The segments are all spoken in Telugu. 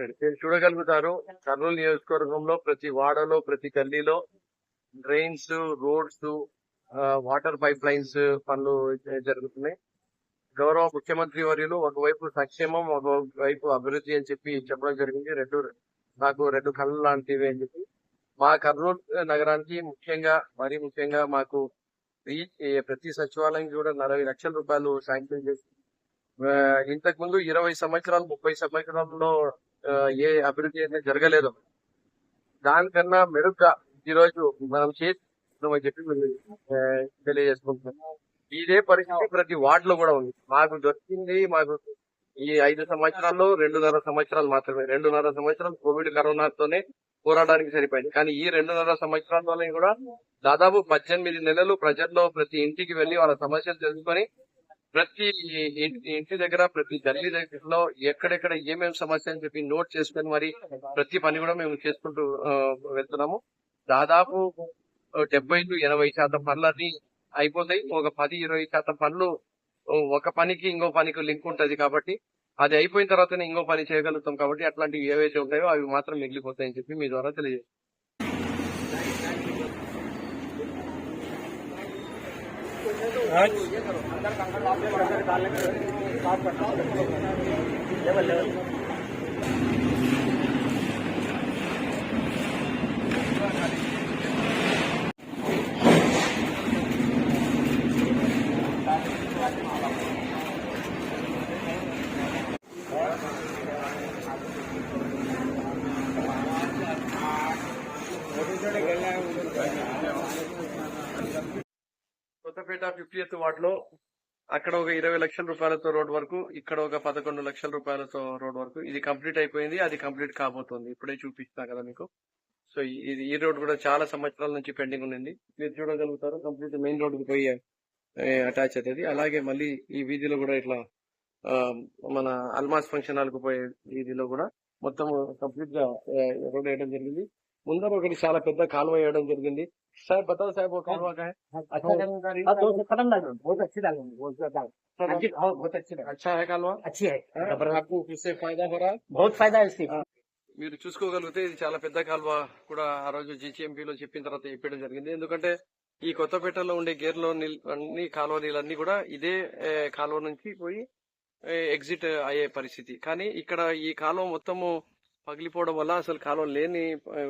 మీరు చూడగలుగుతారు. కర్నూలు నియోజకవర్గంలో ప్రతి వాడలో ప్రతి గల్లీలో drains roads water pipe lines పనులు జరుగుతున్నాయి. గౌరవ ముఖ్యమంత్రి వర్యులు ఒకవైపు సంక్షేమం ఒకవైపు అభివృద్ధి అని చెప్పి చెప్పడం జరిగింది. రెండు నాకు రెండు కళ్ళు లాంటివి అని చెప్పి. మా కర్నూలు నగరానికి ముఖ్యంగా మరీ ముఖ్యంగా మాకు ప్రతి సచివాలయం కూడా నలభై లక్షల రూపాయలు శాంక్షన్ చేసి ఇంతకు ముందు ఇరవై సంవత్సరాలు ముప్పై సంవత్సరాల్లో ఏ అభివృద్ధి అనేది జరగలేదు. దానికన్నా మెరుగ్గా ఈ రోజు మనం చేస్తున్నామని చెప్పి తెలియజేసుకుంటున్నాం. ఇదే పరిస్థితి ప్రతి వార్డ్లో కూడా ఉంది. మాకు దొరికింది మాకు ఈ ఐదు సంవత్సరాల్లో రెండున్నర సంవత్సరాలు మాత్రమే. రెండున్నర సంవత్సరాలు కోవిడ్ కరోనాతోనే పోరాడడానికి సరిపోయింది. కానీ ఈ రెండున్నర సంవత్సరాల్లోనే కూడా దాదాపు పద్దెనిమిది నెలలు ప్రజల్లో ప్రతి ఇంటికి వెళ్ళి వాళ్ళ సమస్యలు తెలుసుకొని ప్రతి ఇంటి దగ్గర ప్రతి గల్లీ దగ్గరలో ఎక్కడెక్కడ ఏమేమి సమస్య అని చెప్పి నోట్ చేసుకుని మరి ప్రతి పని కూడా మేము చేసుకుంటూ వెళ్తున్నాము. దాదాపు డెబ్బై టు ఎనభై శాతం పనులన్నీ అయిపోతాయి. ఒక పది ఇరవై శాతం పనులు ఒక పనికి ఇంకో పనికి లింక్ ఉంటది కాబట్టి అది అయిపోయిన తర్వాతనే ఇంకో పని చేయగలుగుతాం కాబట్టి అట్లాంటివి ఏవైతే ఉంటాయో అవి మాత్రం మిగిలిపోతాయని చెప్పి మీ ద్వారా తెలియజేస్తాం लेवल लेवल కొత్తపేట ఫిఫ్టీఎత్ వార్డ్లో అక్కడ ఒక ఇరవై లక్షల రూపాయలతో రోడ్ వరకు ఇక్కడ ఒక పదకొండు లక్షల రూపాయలతో రోడ్ వరకు ఇది కంప్లీట్ అయిపోయింది అది కంప్లీట్ కాబోతోంది. ఇప్పుడే చూపిస్తున్నా కదా మీకు. సో ఇది ఈ రోడ్ కూడా చాలా సంవత్సరాల నుంచి పెండింగ్ ఉండింది. మీరు చూడగలుగుతారు కంప్లీట్ మెయిన్ రోడ్ పోయి అటాచ్ అవుతుంది. అలాగే మళ్ళీ ఈ వీధిలో కూడా ఇట్లా ఆ, మన అల్మాస్ ఫంక్షన్ హాల్కు పోయే వీధిలో కూడా మొత్తం కంప్లీట్గా రోడ్ వేయడం జరిగింది. ముందర ఒకటి చాలా పెద్ద కాలువ వేయడం జరిగింది. సార్ బతావు సాహెబ్ ఒక కాలువ కా హై? अच्छा है हाँ, दो सौ खत्म डालो बहुत अच्छी डालो बहुत ज्यादा सर, हाँ जी, हाँ, बहुत अच्छी डालो अच्छा है కాలువ अच्छी है आपको इससे फायदा हो रहा है बहुत फायदा है इससे మీరు చూసుకోగలిగితే ఇది చాలా పెద్ద కాలువ కూడా ఆ రోజు GCMP లో చెప్పిన తర్వాత చెప్పడం జరిగింది ఎందుకంటే ఈ కొత్తపేటలో ఉండే గేర్లో నీళ్ళు అన్ని కాలువ నీళ్ళన్నీ కూడా ఇదే ఏ, కాలువ నుంచి పోయి ఎగ్జిట్ అయ్యే పరిస్థితి కానీ ఇక్కడ ఈ కాలువ మొత్తము పగిలిపోవడం వల్ల అసలు కాలువ లేని ఆ,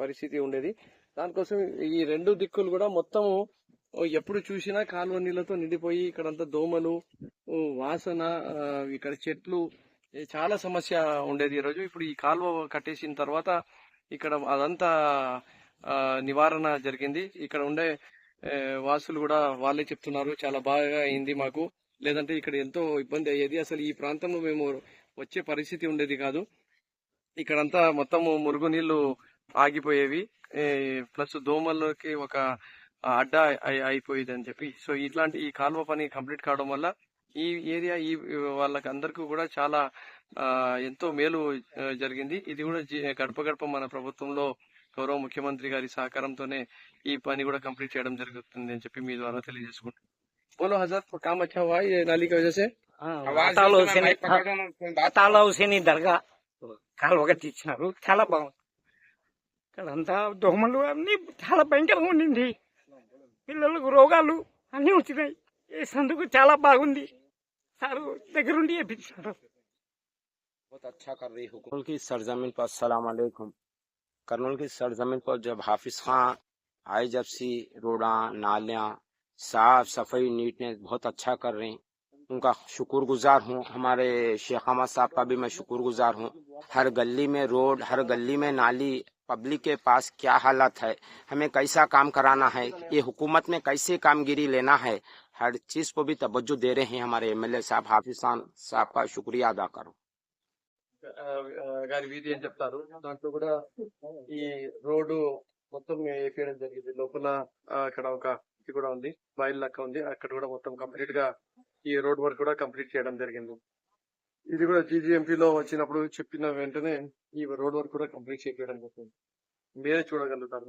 పరిస్థితి ఉండేది దానికోసం ఈ రెండు దిక్కులు కూడా మొత్తము ఎప్పుడు చూసినా కాలువ నీళ్ళతో నిండిపోయి ఇక్కడంతా దోమలు వాసన ఇక్కడ చెట్లు చాలా సమస్య ఉండేది ఈ రోజు. ఇప్పుడు ఈ కాలువ కట్టేసిన తర్వాత ఇక్కడ అదంతా నివారణ జరిగింది. ఇక్కడ ఉండే వాసులు కూడా వాళ్ళే చెప్తున్నారు చాలా బాగా అయింది మాకు. లేదంటే ఇక్కడ ఎంతో ఇబ్బంది అయ్యేది. అసలు ఈ ప్రాంతంలో మేము వచ్చే పరిస్థితి ఉండేది కాదు. ఇక్కడంతా మొత్తము మురుగునీళ్ళు ఆగిపోయేవి. ప్లస్ దోమల్లోకి ఒక అడ్డ అయిపోయేది అని చెప్పి. సో ఇట్లాంటి ఈ కాలువ పని కంప్లీట్ కావడం వల్ల ఈ ఏరియా ఈ వాళ్ళకి అందరికీ కూడా చాలా ఎంతో మేలు జరిగింది. ఇది కూడా గడప గడప మన ప్రభుత్వంలో గౌరవ ముఖ్యమంత్రి గారి సహకారంతోనే ఈ పని కూడా కంప్లీట్ చేయడం జరుగుతుంది అని చెప్పి మీ ద్వారా తెలియజేసుకుంటాం దర్గా కాలువ ఒకటి ఇచ్చినారు చాలా బాగుంది. ఇక్కడంతా దోమలు అన్ని చాలా భయంకరంగా ఉండింది పిల్లలకు రోగాలు అన్ని వచ్చినాయి వేసినందుకు చాలా బాగుంది సారు దగ్గరుండి వేపించారు बहुत अच्छा कर रही हुकूमत की सरजमीन पर अस्सलाम वालेकुम करनूल की सरजमीन पर जब हाफिज खां आई जब सी रोडा नालियां साफ सफाई नीटनेस बहुत अच्छा कर रहे हैं उनका शुक्रगुजार हूँ हमारे शेख अहमद साहब का भी मैं शुक्रगुजार हूँ हर गली में रोड हर गली में नाली पब्लिक के पास क्या हालत है हमें कैसा काम कराना है ये हुकूमत में कैसे कामगिरी लेना है हर चीज को भी तवज्जो दे रहे हैं हमारे एमएलए साहब हाफिज खान साहब का शुक्रिया अदा करूँ ఆ, ఆ, గారి వీధి అని చెప్తారు దాంట్లో కూడా ఈ రోడ్డు మొత్తం వేయడం జరిగింది లోపల ఆ, అక్కడ ఒక ఇది కూడా ఉంది బయలు లెక్క ఉంది అక్కడ కూడా మొత్తం కంప్లీట్ గా ఈ రోడ్ వర్క్ కూడా కంప్లీట్ చేయడం జరిగింది ఇది కూడా జీజీఎంపీలో లో వచ్చినప్పుడు చెప్పిన వెంటనే ఈ రోడ్ వర్క్ కూడా కంప్లీట్ చేయడం జరిగింది. మీరే చూడగలుగుతారు